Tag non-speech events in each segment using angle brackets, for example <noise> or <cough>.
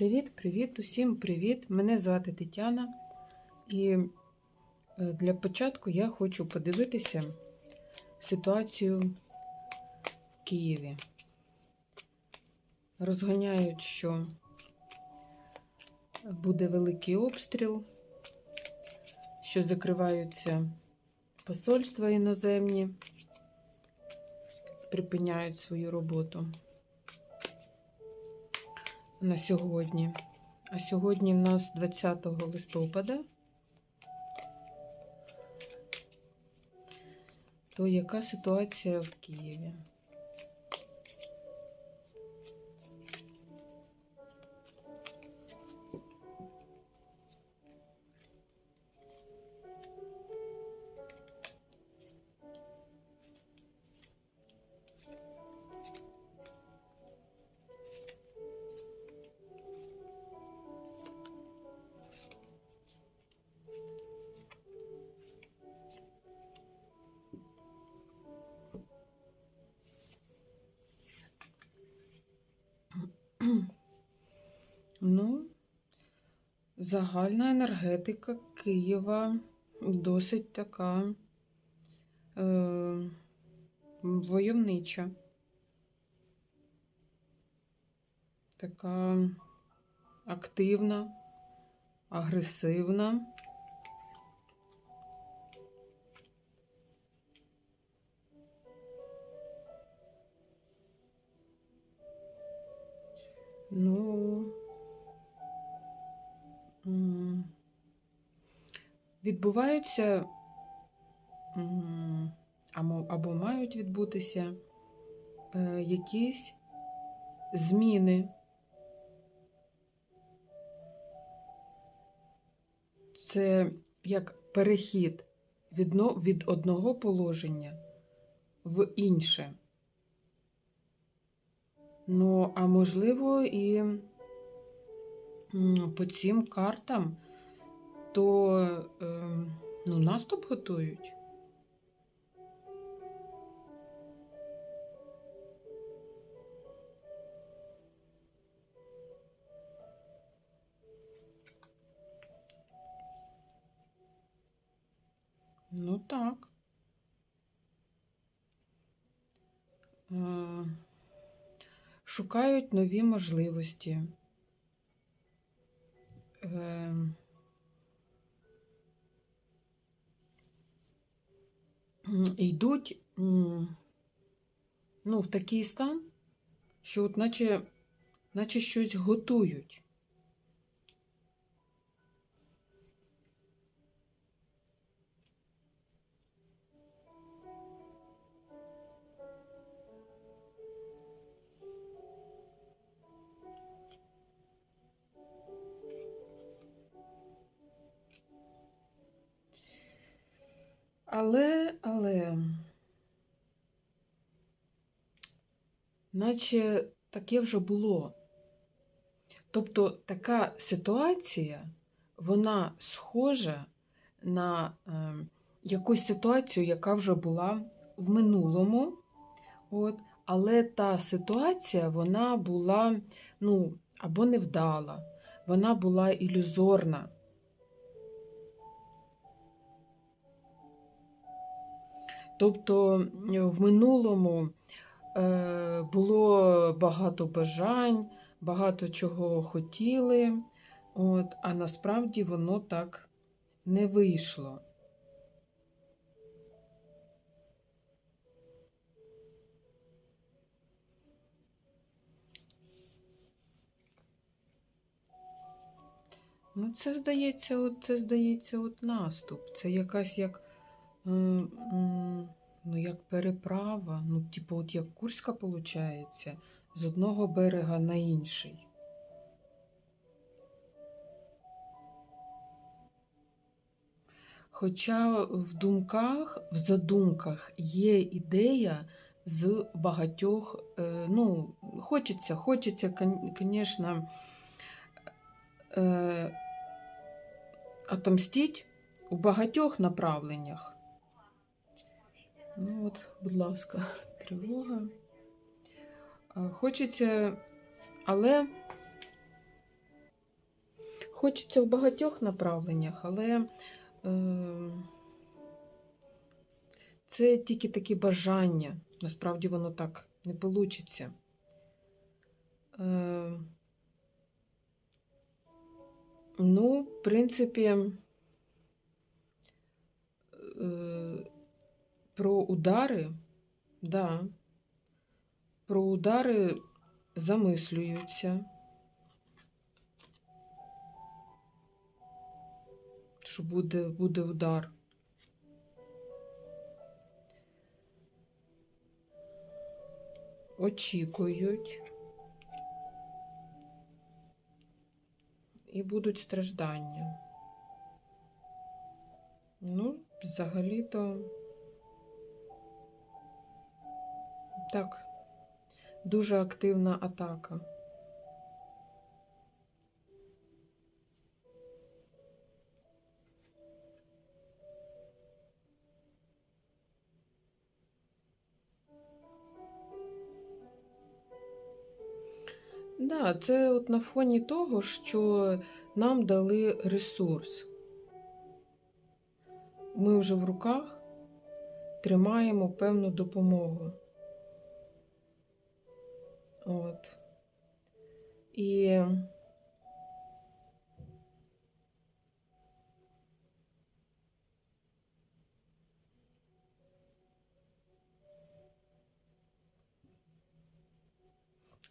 Привіт-привіт, усім привіт! Мене звати Тетяна, і е, для початку я хочу подивитися ситуацію в Києві. Розганяють, що буде великий обстріл, що закриваються посольства іноземні, припиняють свою роботу на сьогодні. А сьогодні в нас 20 листопада. То яка ситуація в Києві? Загальна енергетика Києва досить така е, войовнича. Така активна, агресивна. Ну, відбуваються або, мають відбутися е, якісь зміни. Це як перехід від одного положення в інше. Ну, а можливо, і по цим картам, то е, ну, наступ готують. Ну так. Е, Шукають нові можливості. Йдуть ну, в такий стан, що от наче, наче щось готують. Але, але, наче таке вже було. Тобто така ситуація, вона схожа на е, якусь ситуацію, яка вже була в минулому. От, але та ситуація, вона була ну, або невдала, вона була ілюзорна. Тобто е, в минулому е, було багато бажань, багато чого хотіли, от, а насправді воно так не вийшло. Ну, це здається, от, це здається, от наступ. Це якась як. Ну, як переправа, ну, типу, от як Курська виходить, з одного берега на інший. Хоча в думках, в задумках є ідея з багатьох, е, ну, хочеться, хочеться, звісно, е, отомстити у багатьох направленнях. Ну от, будь ласка, <laughs> тривога. Хочеться, але хочеться в багатьох направленнях, але е, це тільки такі бажання. Насправді воно так не вийде. Е, ну, в принципі, е, про удари, да, про удари замислюються. Що буде, буде удар. Очікують. І будуть страждання. Ну, взагалі-то так, дуже активна атака. Да, це от на фоні того, що нам дали ресурс. Ми вже в руках тримаємо певну допомогу. От. І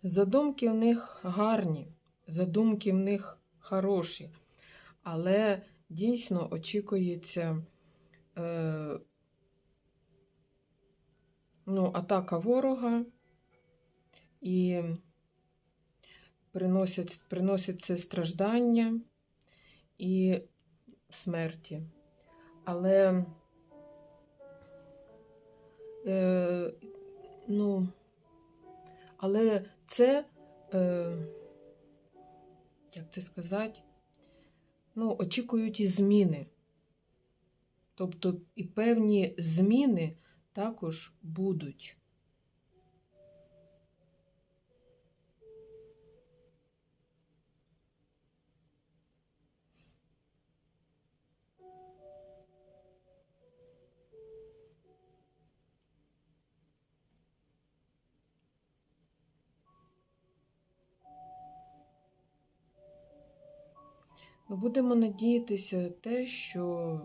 задумки в них гарні, задумки в них хороші, але дійсно очікується е, ну, атака ворога і приносять, приносять це страждання і смерті. Але е, ну, але це, е, як це сказати, ну, очікують і зміни. Тобто і певні зміни також будуть. Будемо надіятися те, що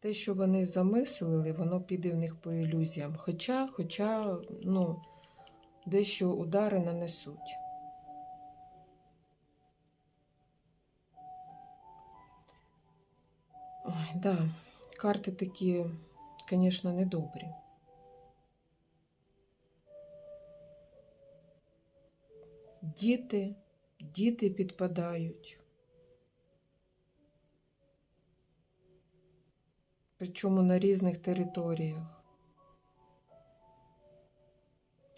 те, що вони замислили, воно піде в них по ілюзіям. Хоча, хоча, ну, дещо удари нанесуть. Ой, да, карти такі, звісно, недобрі. Діти, діти підпадають. Причому на різних територіях.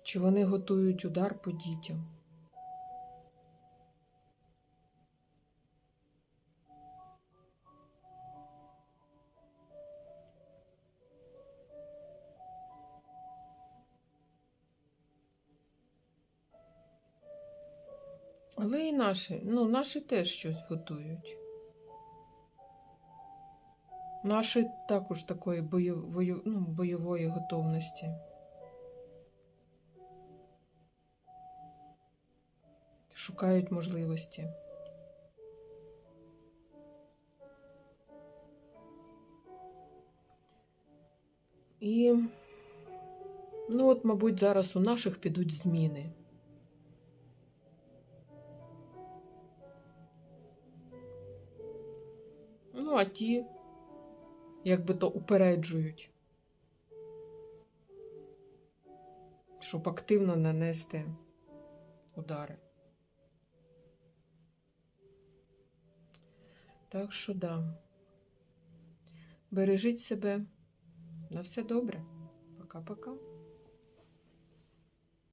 Чи вони готують удар по дітям? Але і наші, ну, наші теж щось готують. Наші також такої бойової, ну, бойової готовності. Шукають можливості. І, ну от, мабуть, зараз у наших підуть зміни. Ті, як би то упереджують, щоб активно нанести удари. Так що да. Бережіть себе. На все добре. Пока-пока.